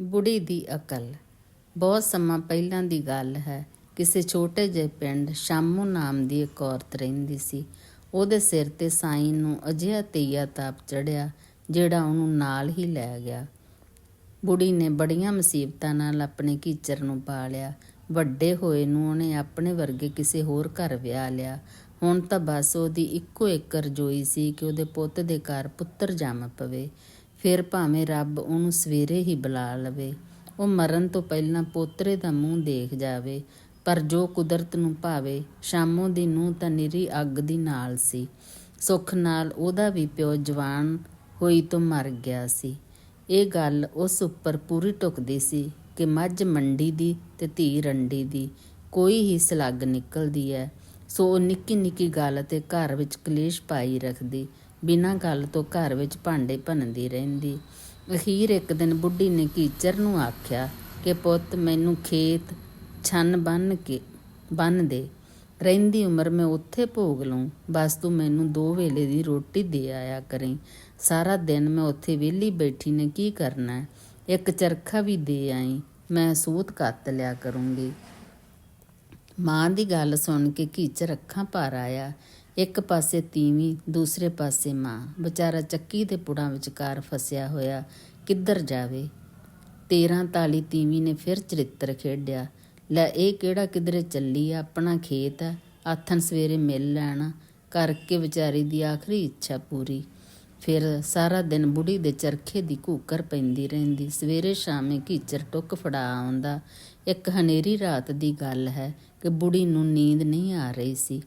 ਬੁੜੀ ਦੀ ਅਕਲ। ਬਹੁਤ ਸਮਾਂ ਪਹਿਲਾਂ ਦੀ ਗੱਲ ਹੈ। ਕਿਸੇ ਛੋਟੇ ਜਿਹੇ ਪਿੰਡ ਸ਼ਾਮੂ ਨਾਮ ਦੀ ਇੱਕ ਔਰਤ ਰਹਿੰਦੀ ਸੀ। ਉਹਦੇ ਸਿਰ ਤੇ ਸਾਈਂ ਨੂੰ ਅਜਿਹਾ ਤੇਈਆ ਤਾਪ ਚੜਿਆ ਜਿਹੜਾ ਉਹਨੂੰ ਨਾਲ ਹੀ ਲੈ ਗਿਆ। ਬੁੜੀ ਨੇ ਬੜੀਆਂ ਮੁਸੀਬਤਾਂ ਨਾਲ ਆਪਣੇ ਕੀਚਰ ਨੂੰ ਪਾਲਿਆ। ਵੱਡੇ ਹੋਏ ਨੂੰ ਉਹਨੇ ਆਪਣੇ ਵਰਗੇ ਕਿਸੇ ਹੋਰ ਘਰ ਵਿਆਹ ਲਿਆ। ਹੁਣ ਤਾਂ ਬਸ ਉਹਦੀ ਇੱਕੋ ਇੱਕ ਰਜੋਈ ਸੀ ਕਿ ਉਹਦੇ ਪੁੱਤ ਦੇ ਘਰ ਪੁੱਤਰ ਜੰਮ ਪਵੇ। ਫਿਰ ਭਾਵੇਂ ਰੱਬ ਉਹਨੂੰ ਸਵੇਰੇ ਹੀ ਬੁਲਾ ਲਵੇ, ਉਹ ਮਰਨ ਤੋਂ ਪਹਿਲਾਂ ਪੋਤਰੇ ਦਾ ਮੂੰਹ ਦੇਖ ਜਾਵੇ, ਪਰ ਜੋ ਕੁਦਰਤ ਨੂੰ ਭਾਵੇ, ਸ਼ਾਮੋਂ ਦੀ ਨੂੰ ਤਾਂ ਨਿਰੀ ਅੱਗ ਦੀ ਨਾਲ ਸੀ। ਸੁੱਖ ਨਾਲ ਉਹਦਾ ਵੀ ਪਿਓ ਜਵਾਨ ਹੋਈ ਤੋਂ ਮਰ ਗਿਆ ਸੀ। ਇਹ ਗੱਲ ਉਸ ਉੱਪਰ ਪੂਰੀ ਟੁਕਦੀ ਸੀ ਕਿ ਮੱਝ ਮੰਡੀ ਦੀ ਤੇ ਧੀ ਰੰਡੀ ਦੀ, ਕੋਈ ਹੀ ਸਲੱਗ ਨਿਕਲਦੀ ਹੈ ਸੋ ਉਹ ਨਿੱਕੀ ਨਿੱਕੀ ਗੱਲ ਤੇ ਘਰ ਵਿੱਚ ਕਲੇਸ਼ ਪਾਈ ਰੱਖਦੀ ਬਿਨਾਂ ਗੱਲ ਤੋਂ ਘਰ ਵਿੱਚ ਭਾਂਡੇ ਭੰਨਦੀ ਰਹਿੰਦੀ। ਅਖੀਰ ਇੱਕ ਦਿਨ ਬੁੱਢੀ ਨੇ ਕੀਚਰ ਨੂੰ ਆਖਿਆ ਕਿ ਪੁੱਤ, ਮੈਨੂੰ ਖੇਤ ਛੰਨ ਬੰਨ ਕੇ, ਬੰਨ ਦੇ। ਰਹਿੰਦੀ ਉਮਰ ਮੈਂ ਉੱਥੇ ਭੋਗ ਲੂੰ ਬਸ ਤੂੰ ਮੈਨੂੰ ਦੋ ਵੇਲੇ ਦੀ ਰੋਟੀ ਦੇ ਆਇਆ ਕਰੀਂ। ਸਾਰਾ ਦਿਨ ਮੈਂ ਉੱਥੇ ਵਿਹਲੀ ਬੈਠੀ ਨੇ ਕੀ ਕਰਨਾ? ਇੱਕ ਚਰਖਾ ਵੀ ਦੇ ਆਈ। ਮੈਂ ਸੂਤ ਕੱਤ ਲਿਆ ਕਰੂੰਗੀ। ਮਾਂ ਦੀ ਗੱਲ ਸੁਣ ਕੇ ਕੀਚਰ ਅੱਖਾਂ ਭਰ ਆਇਆ। ਇੱਕ ਪਾਸੇ ਤੀਵੀਂ, ਦੂਸਰੇ ਪਾਸੇ ਮਾਂ। ਵਿਚਾਰਾ ਚੱਕੀ ਦੇ ਪੁੜਾਂ ਵਿਚਕਾਰ ਫਸਿਆ ਹੋਇਆ ਕਿੱਧਰ ਜਾਵੇ? 13 ਤਾਲੀ ਤੀਵੀਂ ਨੇ ਫਿਰ ਚਰਿੱਤਰ ਖੇਡਿਆ। ਲੈ, ਇਹ ਕਿਹੜਾ ਕਿਧਰੇ ਚੱਲੀ ਆ? ਆਪਣਾ ਖੇਤ ਆ। ਆਥਣ ਸਵੇਰੇ ਮਿਲ ਲੈਣਾ। ਕਰਕੇ ਵਿਚਾਰੀ ਦੀ ਆਖਰੀ ਇੱਛਾ ਪੂਰੀ। ਫਿਰ ਸਾਰਾ ਦਿਨ ਬੁੜੀ ਦੇ ਚਰਖੇ ਦੀ ਘੂਕਰ ਪੈਂਦੀ ਰਹਿੰਦੀ। ਸਵੇਰੇ ਸ਼ਾਮੇ ਕੀਚਰ ਟੁੱਕ ਫੜਾ ਆਉਂਦਾ। ਇੱਕ ਹਨੇਰੀ ਰਾਤ ਦੀ ਗੱਲ ਹੈ ਕਿ ਬੁੜੀ ਨੂੰ ਨੀਂਦ ਨਹੀਂ ਆ ਰਹੀ ਸੀ।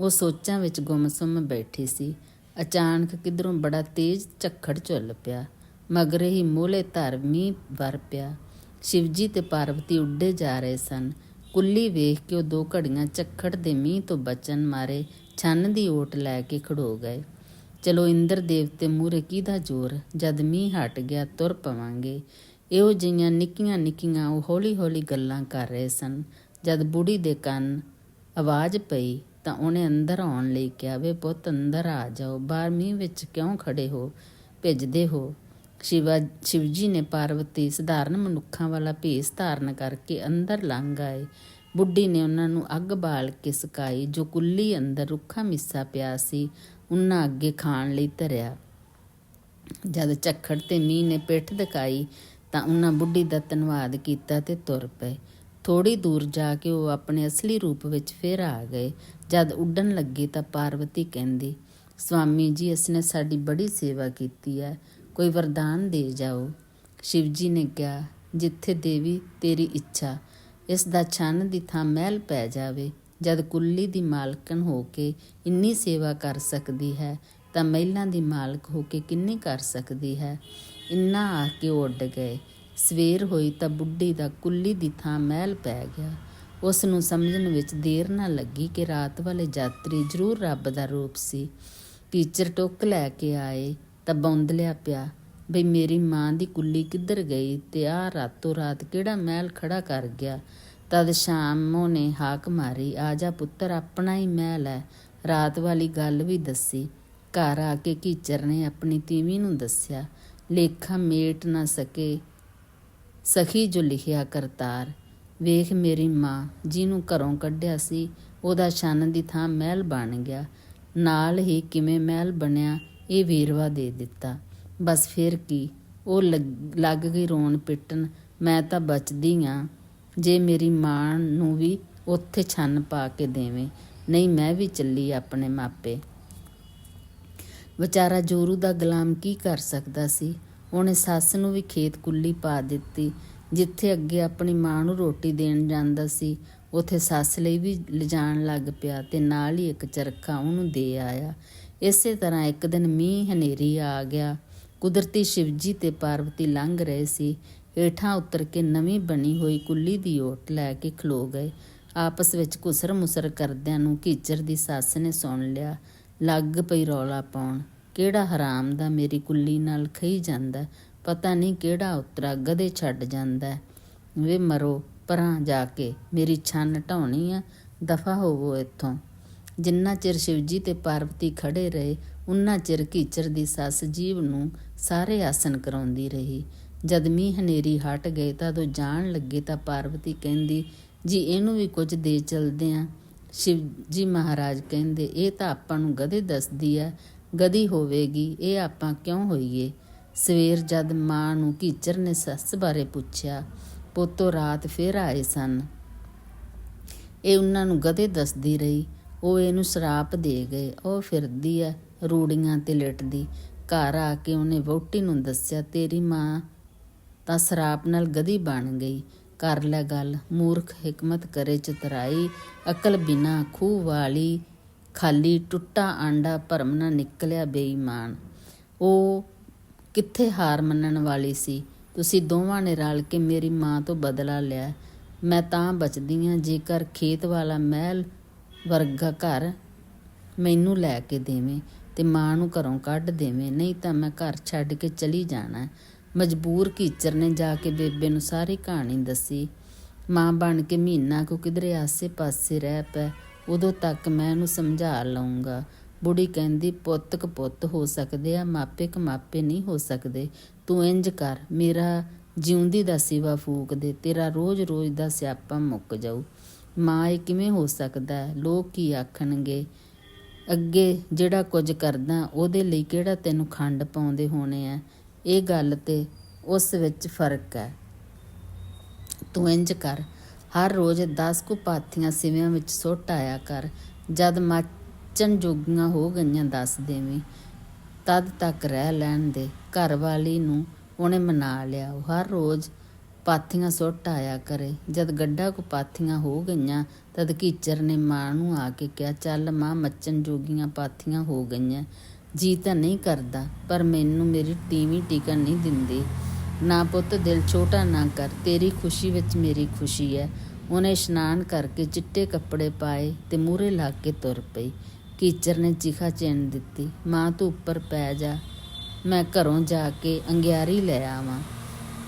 ਉਹ ਸੋਚਾਂ ਵਿੱਚ ਗੁੰਮਸੁੰਮ ਬੈਠੀ ਸੀ। ਅਚਾਨਕ ਕਿਧਰੋਂ ਬੜਾ ਤੇਜ਼ ਝੱਖੜ ਝੁੱਲ ਪਿਆ। ਮਗਰੇ ਹੀ ਮੋਲੇ ਧਰ ਮੀਂਹ ਵਰ ਪਿਆ। ਸ਼ਿਵਜੀ ਤੇ ਪਾਰਵਤੀ ਉੱਡੇ ਜਾ ਰਹੇ ਸਨ। ਕੁੱਲੀ ਵੇਖ ਕੇ ਉਹ ਦੋ ਘੜੀਆਂ ਝੱਖੜ ਦੇ ਮੀਂਹ ਤੋਂ ਬਚਣ ਮਾਰੇ ਛੰਨ ਦੀ ਓਟ ਲੈ ਕੇ ਖੜੋ ਗਏ। ਚਲੋ ਇੰਦਰ ਦੇਵਤੇ ਮੂਰੇ ਕਿਹਦਾ ਜ਼ੋਰ? ਜਦ ਮੀਂਹ ਹਟ ਗਿਆ ਤੁਰ ਪਵਾਂਗੇ। ਇਹੋ ਜਿਹੀਆਂ ਨਿੱਕੀਆਂ ਨਿੱਕੀਆਂ ਉਹ ਹੌਲੀ ਹੌਲੀ ਗੱਲਾਂ ਕਰ ਰਹੇ ਸਨ। ਜਦ ਬੁੜੀ ਦੇ ਕੰਨ ਆਵਾਜ਼ ਪਈ ਤਾਂ ਉਹਨੇ ਅੰਦਰ ਆਉਣ ਲਈ ਕਿਹਾ, ਵੇ ਪੁੱਤ, ਅੰਦਰ ਆ ਜਾਓ। ਬਾਹਰ ਮੀਂਹ ਵਿੱਚ ਕਿਉਂ ਖੜੇ ਹੋ? ਭਿੱਜਦੇ ਹੋ? ਸ਼ਿਵਾ, ਸ਼ਿਵਜੀ ਨੇ ਪਾਰਵਤੀ ਸਧਾਰਨ ਮਨੁੱਖਾਂ ਵਾਲਾ ਭੇਸ ਧਾਰਨ ਕਰਕੇ ਅੰਦਰ ਲੰਘ ਆਏ। ਬੁੱਢੀ ਨੇ ਉਹਨਾਂ ਨੂੰ ਅੱਗ ਬਾਲ ਕੇ ਸਕਾਈ, ਜੋ ਕੁੱਲੀ ਅੰਦਰ ਰੁੱਖਾ ਮਿੱਸਾ ਪਿਆ ਸੀ, ਉਹਨਾਂ ਅੱਗੇ ਖਾਣ ਲਈ ਧਰਿਆ। ਜਦ ਝੱਖੜ ਤੇ ਮੀਂਹ ਨੇ ਪਿੱਠ ਦਿਖਾਈ ਤਾਂ ਉਹਨਾਂ ਬੁੱਢੀ ਦਾ ਧੰਨਵਾਦ ਕੀਤਾ ਤੇ ਤੁਰ ਪਏ। ਥੋੜੀ ਦੂਰ ਜਾ ਕੇ ਉਹ ਆਪਣੇ ਅਸਲੀ ਰੂਪ ਵਿੱਚ ਫਿਰ ਆ ਗਏ। ਜਦ ਉੱਡਣ ਲੱਗੇ ਤਾਂ ਪਾਰਵਤੀ ਕਹਿੰਦੀ, ਸਵਾਮੀ ਜੀ ਇਸਨੇ ਸਾਡੀ ਬੜੀ ਸੇਵਾ ਕੀਤੀ ਹੈ। ਕੋਈ ਵਰਦਾਨ ਦੇ ਜਾਓ। ਸ਼ਿਵਜੀ ਨੇ ਕਿਹਾ, ਜਿੱਥੇ ਦੇਵੀ ਤੇਰੀ ਇੱਛਾ, ਇਸ ਦਾ ਛੰਨ ਦੀ ਥਾਂ ਮਹਿਲ ਪੈ ਜਾਵੇ। ਜਦ ਕੁੱਲੀ ਦੀ ਮਾਲਕਣ ਹੋ ਕੇ ਇੰਨੀ ਸੇਵਾ ਕਰ ਸਕਦੀ ਹੈ, ਤਾਂ ਮਹਿਲਾਂ ਦੀ ਮਾਲਕ ਹੋ ਕੇ ਕਿੰਨੀ ਕਰ ਸਕਦੀ ਹੈ? ਇੰਨਾ ਆ ਕੇ ਉਹ ਉੱਡ ਗਏ। ਸਵੇਰ ਹੋਈ ਤਾਂ ਬੁੱਢੀ ਦਾ ਕੁੱਲੀ ਦੀ ਥਾਂ ਮਹਿਲ ਪੈ ਗਿਆ। ਉਸ ਨੂੰ ਸਮਝਣ ਵਿੱਚ ਦੇਰ ਨਾ ਲੱਗੀ ਕਿ ਰਾਤ ਵਾਲੇ ਯਾਤਰੀ ਜ਼ਰੂਰ ਰੱਬ ਦਾ ਰੂਪ ਸੀ। ਟੀਚਰ ਟੁੱਕ ਲੈ ਕੇ ਆਏ ਤਾਂ ਬੌਂਦਲਿਆ ਪਿਆ, ਬਈ ਮੇਰੀ ਮਾਂ ਦੀ ਕੁੱਲੀ ਕਿੱਧਰ ਗਈ ਤੇ ਆ ਰਾਤੋਂ ਰਾਤ ਕਿਹੜਾ ਮਹਿਲ ਖੜਾ ਕਰ ਗਿਆ? ਤਦ ਸ਼ਾਮੋਂ ਨੇ ਹਾਕ ਮਾਰੀ, ਆ ਜਾ ਪੁੱਤਰ, ਆਪਣਾ ਹੀ ਮਹਿਲ ਹੈ। ਰਾਤ ਵਾਲੀ ਗੱਲ ਵੀ ਦੱਸੀ। ਘਰ ਆ ਕੇ ਕੀਚਰ ਨੇ ਆਪਣੀ ਤੀਵੀਂ ਨੂੰ ਦੱਸਿਆ, ਲੇਖਾ ਮੇਟ ਨਾ ਸਕੇ, ਸਖੀ ਜੋ ਲਿਖਿਆ ਕਰਤਾਰ। ਵੇਖ ਮੇਰੀ ਮਾਂ, ਜਿਹਨੂੰ ਘਰੋਂ ਕੱਢਿਆ ਸੀ, ਉਹਦਾ ਛੰਨ ਦੀ ਥਾਂ ਮਹਿਲ ਬਣ ਗਿਆ। ਨਾਲ ਹੀ ਕਿਵੇਂ ਮਹਿਲ ਬਣਿਆ, ਇਹ ਵੇਰਵਾ ਦੇ ਦਿੱਤਾ। ਬਸ ਫਿਰ ਕੀ, ਉਹ ਲੱਗ ਗਈ ਰੋਣ ਪਿੱਟਣ, ਮੈਂ ਤਾਂ ਬਚਦੀ ਆ। ਜੇ ਮੇਰੀ ਮਾਂ ਨੂੰ ਵੀ ਉੱਥੇ ਛੰਨ ਪਾ ਕੇ ਦੇਵੇਂ, ਨਹੀਂ ਮੈਂ ਵੀ ਚੱਲੀ ਆਪਣੇ ਮਾਪੇ। ਵਿਚਾਰਾ ਜੋਰੂ ਦਾ ਗੁਲਾਮ ਕੀ ਕਰ ਸਕਦਾ ਸੀ? ਉਹਨੇ ਸੱਸ ਨੂੰ ਵੀ ਖੇਤ ਕੁੱਲੀ ਪਾ ਦਿੱਤੀ ਜਿੱਥੇ ਅੱਗੇ ਆਪਣੀ ਮਾਂ ਨੂੰ ਰੋਟੀ ਦੇਣ ਜਾਂਦਾ ਸੀ, ਉਥੇ ਸੱਸ ਲਈ ਵੀ ਲਿਜਾਣ ਲੱਗ ਪਿਆ ਤੇ ਨਾਲ ਹੀ ਇੱਕ ਚਰਖਾ ਉਹਨੂੰ ਦੇ ਆਇਆ। ਇਸੇ ਤਰ੍ਹਾਂ ਇੱਕ ਦਿਨ ਮੀਂਹ ਹਨੇਰੀ ਆ ਗਿਆ। ਕੁਦਰਤੀ ਸ਼ਿਵਜੀ ਤੇ ਪਾਰਵਤੀ ਲੰਘ ਰਹੇ ਸੀ। ਹੇਠਾਂ ਉਤਰ ਕੇ ਨਵੀਂ ਬਣੀ ਹੋਈ ਕੁੱਲੀ ਦੀ ਓਟ ਲੈ ਕੇ ਖਲੋ ਗਏ। ਆਪਸ ਵਿੱਚ ਕੁਸਰ ਮੁਸਰ ਕਰਦਿਆਂ ਨੂੰ ਕੀਚਰ ਦੀ ਸੱਸ ਨੇ ਸੁਣ ਲਿਆ, ਲੱਗ ਪਈ ਰੌਲਾ ਪਾਉਣ। ਕਿਹੜਾ ਹਰਾਮ ਦਾ ਮੇਰੀ ਕੁੱਲੀ ਨਾਲ ਖਈ ਜਾਂਦਾ? ਪਤਾ ਨਹੀਂ ਕਿਹੜਾ ਉਤਰਾ ਗਧੇ ਛੱਡ ਜਾਂਦਾ ਵੇ ਮਰੋ, ਪਰਾਂ ਜਾ ਕੇ, ਮੇਰੀ ਛੰਨ ਢਾਉਣੀ ਆ, ਦਫਾ ਹੋਵੋ ਇੱਥੋਂ। ਜਿੰਨਾ ਚਿਰ ਸ਼ਿਵਜੀ ਤੇ ਪਾਰਵਤੀ ਖੜੇ ਰਹੇ, ਉਨਾ ਚਿਰ ਕੀਚਰ ਦੀ ਸੱਸ ਜੀਵ ਨੂੰ ਸਾਰੇ ਆਸਨ ਕਰਾਉਂਦੀ ਰਹੀ। ਜਦ ਮੀਂਹ ਹਨੇਰੀ ਹਟ ਗਏ ਤਾਂ ਉਹ ਜਾਣ ਲੱਗੇ ਤਾਂ ਪਾਰਵਤੀ ਕਹਿੰਦੀ, ਜੀ, ਇਹਨੂੰ ਵੀ ਕੁਝ ਦੇ ਚਲਦੇ ਆ। ਸ਼ਿਵ ਜੀ ਮਹਾਰਾਜ ਕਹਿੰਦੇ, ਇਹ ਤਾਂ ਆਪਾਂ ਨੂੰ ਗਧੇ ਦੱਸਦੀ ਆ ਗਧੀ ਹੋਵੇਗੀ, ਇਹ ਆਪਾਂ ਕਿਉਂ ਹੋਈਏ? ਸਵੇਰ ਜਦ ਮਾਂ ਨੂੰ ਕੀਚਰ ਨੇ ਸੱਸ ਬਾਰੇ ਪੁੱਛਿਆ, ਪੋਤੋ ਰਾਤ ਫੇਰ ਆਏ ਸਨ। ਇਹ ਉਹਨਾਂ ਨੂੰ ਗਧੇ ਦੱਸਦੀ ਰਹੀ। ਉਹ ਇਹਨੂੰ ਸ਼ਰਾਪ ਦੇ ਗਏ। ਉਹ ਫਿਰਦੀ ਐ, ਰੂੜੀਆਂ ਤੇ ਲਿਟਦੀ। ਘਰ ਆ ਕੇ ਉਹਨੇ ਵਹੁਟੀ ਨੂੰ ਦੱਸਿਆ, ਤੇਰੀ ਮਾਂ ਤਾਂ ਸ਼ਰਾਪ ਨਾਲ ਗਧੀ ਬਣ ਗਈ। ਕਰ ਲੈ ਗੱਲ। ਮੂਰਖ ਹਕਮਤ ਕਰੇ ਚਤਰਾਈ। ਅਕਲ ਬਿਨਾ ਖੂਹ ਵਾਲੀ, ਖਾਲੀ ਟੁੱਟਾ ਆਂਡਾ ਭਰਮ ਨਾ ਨਿਕਲਿਆ ਬੇਈਮਾਨ। ਉਹ ਕਿੱਥੇ ਹਾਰ ਮੰਨਣ ਵਾਲੀ ਸੀ? ਤੁਸੀਂ ਦੋਵਾਂ ਨੇ ਰਲ ਕੇ ਮੇਰੀ ਮਾਂ ਤੋਂ ਬਦਲਾ ਲਿਆ। ਮੈਂ ਤਾਂ ਬਚਦੀ ਹਾਂ, ਜੇਕਰ ਖੇਤ ਵਾਲਾ ਮਹਿਲ ਵਰਗਾ ਘਰ ਮੈਨੂੰ ਲੈ ਕੇ ਦੇਵੇਂ ਤੇ ਮਾਂ ਨੂੰ ਘਰੋਂ ਕੱਢ ਦੇਵੇਂ, ਨਹੀਂ ਤਾਂ ਮੈਂ ਘਰ ਛੱਡ ਕੇ ਚਲੀ ਜਾਣਾ। ਮਜਬੂਰ ਕੀਚਰ ਨੇ ਜਾ ਕੇ ਬੇਬੇ ਨੂੰ ਸਾਰੀ ਕਹਾਣੀ ਦੱਸੀ। ਮਾਂ ਬਣ ਕੇ ਮਹੀਨਾ ਕੋ ਕਿਧਰੇ ਆਸੇ-ਪਾਸੇ ਰਹਿ ਪੈ, ਉਦੋਂ ਤੱਕ ਮੈਂ ਉਹਨੂੰ ਸਮਝਾ ਲਊਂਗਾ। ਬੁੜੀ ਕਹਿੰਦੀ, ਪੁੱਤ ਕ ਪੁੱਤ ਹੋ ਸਕਦੇ ਆ, ਮਾਪੇ ਕ ਮਾਪੇ ਨਹੀਂ ਹੋ ਸਕਦੇ। ਤੂੰ ਇੰਜ ਕਰ, ਮੇਰਾ ਜਿਉਂਦੀ ਦਾ ਸਿਵਾ ਫੂਕ ਦੇ, ਤੇਰਾ ਰੋਜ਼-ਰੋਜ਼ ਦਾ ਸਿਆਪਾ ਮੁੱਕ ਜਾਊ। ਮਾਂ, ਇਹ ਕਿਵੇਂ ਹੋ ਸਕਦਾ ਲੋਕ ਕੀ ਆਖਣਗੇ? ਅੱਗੇ ਜਿਹੜਾ ਕੁਝ ਕਰਦਾ, ਉਹਦੇ ਲਈ ਕਿਹੜਾ ਤੈਨੂੰ ਖੰਡ ਪਾਉਂਦੇ ਹੋਣੇ ਆ? ਇਹ ਗੱਲ ਤੇ ਉਸ ਵਿੱਚ ਫ਼ਰਕ ਹੈ। ਤੂੰ ਇੰਜ ਕਰ, ਹਰ ਰੋਜ਼ 10 ਕੁ ਪਾਥੀਆਂ ਸਿਵਿਆਂ ਵਿੱਚ ਸੁੱਟ ਆਇਆ ਕਰ। ਜਦ ਮਾਚਨ ਜੋਗੀਆਂ ਹੋ ਗਈਆਂ ਦੱਸ ਦੇਵੀਂ। ਤਦ ਤੱਕ ਰਹਿ ਲੈਣ ਦੇ, ਘਰ ਵਾਲੀ ਨੂੰ ਉਹਨੇ ਮਨਾ ਲਿਆ। ਉਹ ਹਰ ਰੋਜ਼ ਪਾਥੀਆਂ ਸੁੱਟ ਆਇਆ ਕਰੇ। ਜਦ ਗੱਡਾ ਕੋ ਪਾਥੀਆਂ ਹੋ ਗਈਆਂ, ਤਦ ਕੀਚਰ ਨੇ ਮਾਂ ਨੂੰ ਆ ਕੇ ਕਿਹਾ, ਚੱਲ ਮਾਂ, ਮੱਚਣ ਜੋਗੀਆਂ ਪਾਥੀਆਂ ਹੋ ਗਈਆਂ। ਜੀ ਤਾਂ ਨਹੀਂ ਕਰਦਾ, ਪਰ ਮੈਨੂੰ ਮੇਰੀ ਟੀਵੀ ਟਿਕਣ ਨਹੀਂ ਦਿੰਦੀ। ਨਾ ਪੁੱਤ, ਦਿਲ ਛੋਟਾ ਨਾ ਕਰ। ਤੇਰੀ ਖੁਸ਼ੀ ਵਿੱਚ ਮੇਰੀ ਖੁਸ਼ੀ ਹੈ। ਉਹਨੇ ਇਸ਼ਨਾਨ ਕਰਕੇ ਚਿੱਟੇ ਕੱਪੜੇ ਪਾਏ ਤੇ ਮੂਹਰੇ ਲਾ ਕੇ ਤੁਰ ਪਈ। ਕੀਚਰ ਨੇ ਚਿਖਾ ਚੈਨ ਦਿੱਤੀ, ਮਾਂ, ਤੂੰ ਉੱਪਰ ਪੈ ਜਾ। ਮੈਂ ਘਰੋਂ ਜਾ ਕੇ ਅੰਗਿਆਰੀ ਲੈ ਆਵਾਂ।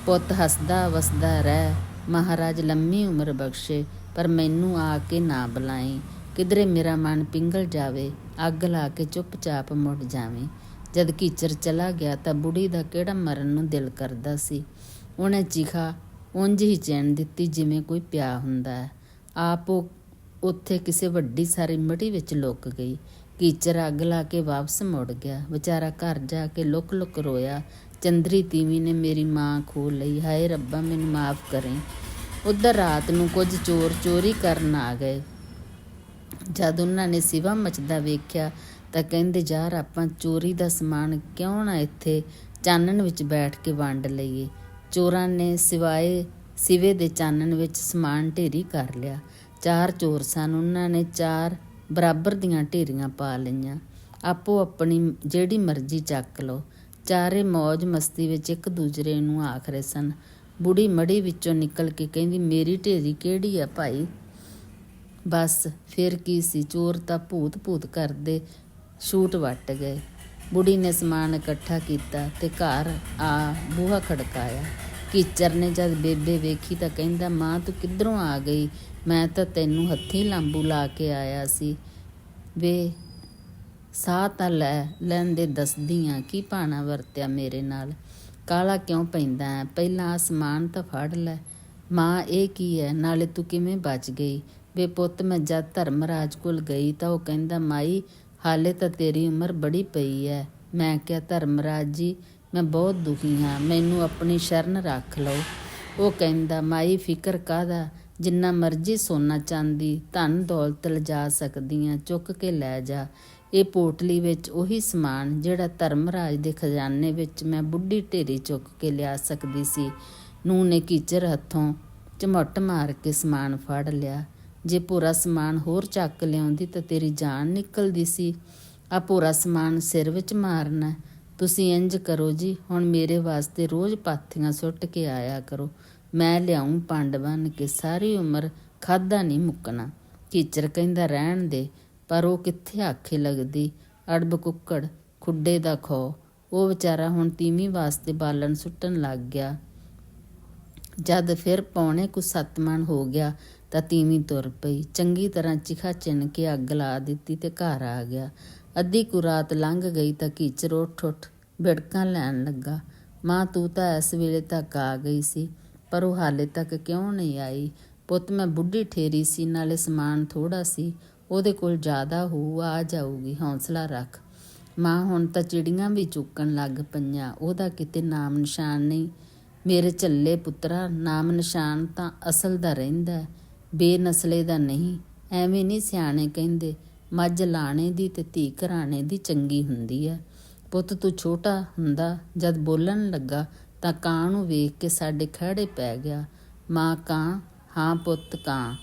ਪੁੱਤ ਹੱਸਦਾ ਵਸਦਾ ਰਹਿ, ਮਹਾਰਾਜ ਲੰਮੀ ਉਮਰ ਬਖਸ਼ੇ, ਪਰ ਮੈਨੂੰ ਆ ਕੇ ਨਾ ਬੁਲਾਈ। ਕਿਧਰੇ ਮੇਰਾ ਮਨ ਪਿੰਗਲ ਜਾਵੇ, ਅੱਗ ਲਾ ਕੇ ਚੁੱਪਚਾਪ ਮੁੜ ਜਾਵੇਂ। ਜਦ ਕੀਚਰ ਚਲਾ ਗਿਆ ਤਾਂ ਬੁੜੀ ਦਾ ਕਿਹੜਾ ਮਰਨ ਨੂੰ ਦਿਲ ਕਰਦਾ ਸੀ। ਉਹਨੇ ਚਿਖਾ, ਉਂਝ ਹੀ ਚੈਨ ਦਿੱਤੀ ਜਿਵੇਂ ਕੋਈ ਪਿਆ ਹੁੰਦਾ ਹੈ। ਆਪ ਉਹ ਉੱਥੇ ਕਿਸੇ ਵੱਡੀ ਸਾਰੀ ਮਿੱਟੀ ਵਿੱਚ ਲੁੱਕ ਗਈ। ਕੀਚਰ ਅੱਗ ਲਾ ਕੇ ਵਾਪਸ ਮੁੜ ਗਿਆ। ਵਿਚਾਰਾ ਘਰ ਜਾ ਕੇ ਲੁਕ ਲੁਕ ਰੋਇਆ। ਚੰਦਰੀ ਤੀਵੀ ਨੇ ਮੇਰੀ ਮਾਂ ਖੋ ਲਈ। ਹਾਏ ਰੱਬਾ, ਮੈਨੂੰ ਮਾਫ ਕਰੇ। ਉਧਰ ਰਾਤ ਨੂੰ ਕੁਝ ਚੋਰ ਚੋਰੀ ਕਰਨ ਆ ਗਏ। ਜਦ ਉਹਨਾਂ ਨੇ ਸਿਵਾ ਮਚਦਾ ਵੇਖਿਆ ਤਾਂ ਕਹਿੰਦੇ, ਯਾਰ, ਆਪਾਂ ਚੋਰੀ ਦਾ ਸਮਾਨ ਕਿਉਂ ਨਾ ਇੱਥੇ ਚਾਨਣ ਵਿੱਚ ਬੈਠ ਕੇ ਵੰਡ ਲਈਏ? ਚੋਰਾਂ ਨੇ ਸਿਵਾਏ ਸਿਵੇ ਦੇ ਚਾਨਣ ਵਿੱਚ ਸਮਾਨ ਢੇਰੀ ਕਰ ਲਿਆ। ਚਾਰ ਚੋਰ ਸਨ। ਉਹਨਾਂ ਨੇ ਚਾਰ ਬਰਾਬਰ ਦੀਆਂ ਢੇਰੀਆਂ ਪਾ ਲਈਆਂ। ਆਪੋ ਆਪਣੀ ਜਿਹੜੀ ਮਰਜ਼ੀ ਚੱਕ ਲਓ। ਚਾਰੇ ਮौज ਮਸਤੀ ਵਿੱਚ ਇੱਕ ਦੂਜਰੇ ਨੂੰ ਆਖ ਰਹੇ ਸਨ, ਬੁੜੀ ਮੜੀ ਵਿੱਚੋਂ ਨਿਕਲ ਕੇ ਕਹਿੰਦੀ, ਮੇਰੀ ਢੇਰੀ ਕਿਹੜੀ ਆ ਭਾਈ? ਬਸ, ਫਿਰ ਕੀ ਸੀ? ਚੋਰ ਤਾਂ ਭੂਤ ਭੂਤ ਕਰਦੇ ਸ਼ੂਟ ਵੱਟ ਗਏ। ਬੁੜੀ ਨੇ ਸਮਾਨ ਇਕੱਠਾ ਕੀਤਾ ਤੇ ਘਰ ਆ ਬੂਹਾ ਖੜਕਾਇਆ। ਕੀਚਰ ਨੇ ਜਦ ਬੇਬੇ ਵੇਖੀ ਤਾਂ ਕਹਿੰਦਾ, ਮਾਂ, ਤੂੰ ਕਿੱਧਰੋਂ ਆ ਗਈ? ਮੈਂ ਤਾਂ ਤੈਨੂੰ ਹੱਥੀਂ ਲਾਂਬੂ ਲਾ ਕੇ ਆਇਆ ਸੀ। ਵੇ, ਸਾਹ ਤਾਂ ਲੈ, ਲੈਂਦੇ ਦੱਸਦੀ ਦੱਸਦੀਆਂ ਕੀ ਭਾਣਾ ਵਰਤਿਆ ਮੇਰੇ ਨਾਲ? ਕਾਲਾ ਕਿਉਂ ਪੈਂਦਾ ਹੈ ਪਹਿਲਾਂ ਅਸਮਾਨ ਤਾਂ ਫੜ ਲੈ। ਮਾਂ, ਇਹ ਕੀ ਹੈ ਨਾਲੇ ਤੂੰ ਕਿਵੇਂ ਬਚ ਗਈ? ਵੇ ਪੁੱਤ, ਮੈਂ ਜਦ ਧਰਮਰਾਜ ਕੋਲ ਗਈ ਤਾਂ ਉਹ ਕਹਿੰਦਾ, ਮਾਈ, ਹਾਲੇ ਤਾਂ ਤੇਰੀ ਉਮਰ ਬੜੀ ਪਈ ਹੈ ਮੈਂ ਕਿਹਾ, ਧਰਮਰਾਜ ਜੀ ਮੈਂ ਬਹੁਤ ਦੁਖੀ ਹਾਂ, ਮੈਨੂੰ ਆਪਣੀ ਸ਼ਰਨ ਰੱਖ ਲਓ। ਉਹ ਕਹਿੰਦਾ, ਮਾਈ, ਫਿਕਰ ਕਾਦਾ ਜਿੰਨਾ ਮਰਜ਼ੀ ਸੋਨਾ ਚਾਂਦੀ, ਧਨ ਦੌਲਤ ਲਿਜਾ ਸਕਦੀਆਂ, ਚੁੱਕ ਕੇ ਲੈ ਜਾ। ਇਹ ਪੋਟਲੀ ਵਿੱਚ ਉਹੀ ਸਮਾਨ ਜਿਹੜਾ ਧਰਮਰਾਜ ਦੇ ਖਜ਼ਾਨੇ ਵਿੱਚ ਮੈਂ ਬੁੱਢੀ ਢੇਰੀ ਚੁੱਕ ਕੇ ਲਿਆ ਸਕਦੀ ਸੀ। ਨੂੰ ਨੇ ਕੀਚਰ ਹੱਥੋਂ ਝਮਟ ਮਾਰ ਕੇ ਸਮਾਨ ਫੜ ਲਿਆ। ਜੇ ਪੂਰਾ ਸਮਾਨ ਹੋਰ ਚੱਕ ਲਿਆਉਂਦੀ ਤਾਂ ਤੇਰੀ ਜਾਨ ਨਿਕਲਦੀ ਸੀ। ਆ ਪੂਰਾ ਸਮਾਨ ਸਿਰ ਵਿੱਚ ਮਾਰਨਾ ਤੁਸੀਂ ਇੰਜ ਕਰੋ ਜੀ, ਹੁਣ ਮੇਰੇ ਵਾਸਤੇ ਰੋਜ਼ ਪਾਥੀਆਂ ਸੁੱਟ ਕੇ ਆਇਆ ਕਰੋ। ਮੈਂ ਲਿਆਉਂ ਪੰਡ ਬਣ ਕੇ ਸਾਰੀ ਉਮਰ ਖਾਦਾ ਨਹੀਂ ਮੁੱਕਣਾ। ਕੀਚਰ ਕਹਿੰਦਾ ਰਹਿਣ ਦੇ, ਪਰ ਉਹ ਕਿੱਥੇ ਆਖੇ ਲੱਗਦੀ? ਅੜਬ ਕੁੱਕੜ, ਖੁੱਡੇ ਦਾ ਖੋ ਉਹ ਵਿਚਾਰਾ ਹੁਣ ਤੀਵੀਂ ਵਾਸਤੇ ਬਾਲਣ ਸੁੱਟਣ ਲੱਗ ਗਿਆ। ਜਦ ਫਿਰ ਪੌਣੇ ਕੁ ਸੱਤ ਹੋ ਗਿਆ ਤਾਂ ਤੀਵੀਂ ਤੁਰ ਪਈ। ਚੰਗੀ ਤਰ੍ਹਾਂ ਚਿਖਾ ਚਿੰਨ ਕੇ ਅੱਗ ਲਾ ਦਿੱਤੀ ਤੇ ਘਰ ਆ ਗਿਆ। ਅੱਧੀ ਕੁ ਰਾਤ ਲੰਘ ਗਈ ਤਾਂ ਕੀਚਰ ਉੱਠ ਉੱਠ ਬਿੜਕਾਂ ਲੈਣ ਲੱਗਾ। ਮਾਂ, ਤੂੰ ਤਾਂ ਇਸ ਵੇਲੇ ਤੱਕ ਆ ਗਈ ਸੀ, ਪਰ ਉਹ ਹਾਲੇ ਤੱਕ ਕਿਉਂ ਨਹੀਂ ਆਈ? ਪੁੱਤ, ਮੈਂ ਬੁੱਢੀ ਠੇਰੀ ਸੀ, ਨਾਲੇ ਸਮਾਨ ਥੋੜਾ ਸੀ, ਉਹਦੇ ਕੋਲ ਜ਼ਿਆਦਾ ਹੋਊ, ਆ ਜਾਊਗੀ, ਹੌਸਲਾ ਰੱਖ। ਮਾਂ, ਹੁਣ ਤਾਂ ਚਿੜੀਆਂ ਵੀ ਚੁੱਕਣ ਲੱਗ ਪਈਆਂ, ਉਹਦਾ ਕਿਤੇ ਨਾਮ ਨਿਸ਼ਾਨ ਨਹੀਂ। ਮੇਰੇ ਝੱਲੇ ਪੁੱਤਰਾ, ਨਾਮ ਨਿਸ਼ਾਨ ਤਾਂ ਅਸਲ ਦਾ ਰਹਿੰਦਾ ਬੇਨਸਲੇ ਦਾ ਨਹੀਂ, ਐਵੇਂ ਨਹੀਂ ਸਿਆਣੇ ਕਹਿੰਦੇ, ਮੱਝ ਲਾਣੇ ਦੀ ਤੇ ਧੀ ਘਰਾਣੇ ਦੀ ਚੰਗੀ ਹੁੰਦੀ ਹੈ। ਪੁੱਤ ਤੂੰ ਛੋਟਾ ਹੁੰਦਾ, ਜਦ ਬੋਲਣ ਲੱਗਾ ਤਾਂ ਕਾਂ ਨੂੰ ਵੇਖ ਕੇ ਸਾਡੇ ਖੜੇ ਪੈ ਗਿਆ। ਮਾਂ ਕਾਂ, ਹਾਂ ਪੁੱਤ ਕਾਂ।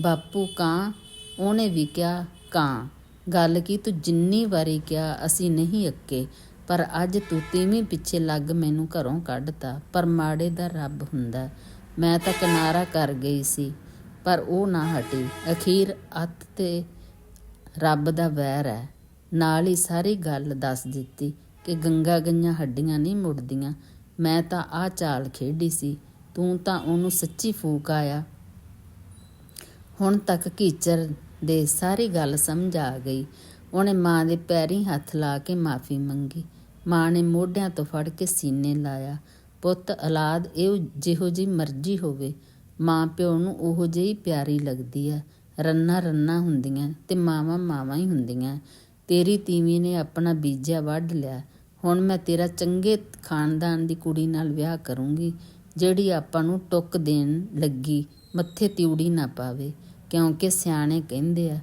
ਬਾਪੂ ਕਾਂ, ਉਹਨੇ ਵੀ ਕਿਹਾ ਕਾਂ। ਗੱਲ ਕੀ ਤੂੰ ਜਿੰਨੀ ਵਾਰੀ ਕਿਹਾ, ਅਸੀਂ ਨਹੀਂ ਅੱਕੇ। ਪਰ ਅੱਜ ਤੂੰ ਤੀਵੀਂ ਪਿੱਛੇ ਲੱਗ ਮੈਨੂੰ ਘਰੋਂ ਕੱਢਤਾ, ਪਰ ਮਾੜੇ ਦਾ ਰੱਬ ਹੁੰਦਾ। ਮੈਂ ਤਾਂ ਕਿਨਾਰਾ ਕਰ ਗਈ ਸੀ, ਪਰ ਉਹ ਨਾ ਹਟੀ। ਅਖੀਰ ਅੱਤ ਤੇ ਰੱਬ ਦਾ ਵੈਰ ਹੈ। ਨਾਲ ਹੀ ਸਾਰੀ ਗੱਲ ਦੱਸ ਦਿੱਤੀ ਕਿ ਗੰਗਾ ਗਈਆਂ ਹੱਡੀਆਂ ਨਹੀਂ ਮੁੜਦੀਆਂ। ਮੈਂ ਤਾਂ ਆ ਚਾਲ ਖੇਡੀ ਸੀ। ਤੂੰ ਤਾਂ ਉਹਨੂੰ ਸੱਚੀ ਫੂਕ ਆਇਆ। ਹੁਣ ਤੱਕ ਕੀਚਰ ਦੇ ਸਾਰੀ ਗੱਲ ਸਮਝ ਆ ਗਈ। ਉਹਨੇ ਮਾਂ ਦੇ ਪੈਰੀਂ ਹੱਥ ਲਾ ਕੇ ਮਾਫੀ ਮੰਗੀ। ਮਾਂ ਨੇ ਮੋਢਿਆਂ ਤੋਂ ਫੜ ਕੇ ਸੀਨੇ ਲਾਇਆ। ਪੁੱਤ, ਔਲਾਦ ਇਹ ਜਿਹੋ ਜੀ ਮਰਜ਼ੀ ਹੋਵੇ। ਮਾਂ ਪਿਓ ਨੂੰ ਉਹੋ ਜਿਹੀ ਪਿਆਰੀ ਲੱਗਦੀ ਹੈ ਰੰਨਾ ਰੰਨਾ ਹੁੰਦੀਆਂ ਤੇ ਮਾਵਾਂ ਮਾਵਾਂ ਹੀ ਹੁੰਦੀਆਂ। ਤੇਰੀ ਤੀਵੀਂ ਨੇ ਆਪਣਾ ਬੀਜਿਆ ਵੱਢ ਲਿਆ। ਹੁਣ ਮੈਂ ਤੇਰਾ ਚੰਗੇ ਖਾਨਦਾਨ ਦੀ ਕੁੜੀ ਨਾਲ ਵਿਆਹ ਕਰੂੰਗੀ, ਜਿਹੜੀ ਆਪਾਂ ਨੂੰ ਟੁੱਕ ਦੇਣ ਲੱਗੀ, ਮੱਥੇ ਤਿਉੜੀ ਨਾ ਪਾਵੇ, ਕਿਉਂਕਿ ਸਿਆਣੇ ਕਹਿੰਦੇ ਆ,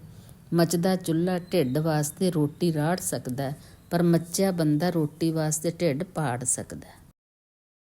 ਮੱਚਦਾ ਚੁੱਲ੍ਹਾ ਢਿੱਡ ਵਾਸਤੇ ਰੋਟੀ ਰਾੜ ਸਕਦਾ, ਪਰ ਮੱਚਿਆ ਬੰਦਾ ਰੋਟੀ ਵਾਸਤੇ ਢਿੱਡ ਪਾੜ ਸਕਦਾ।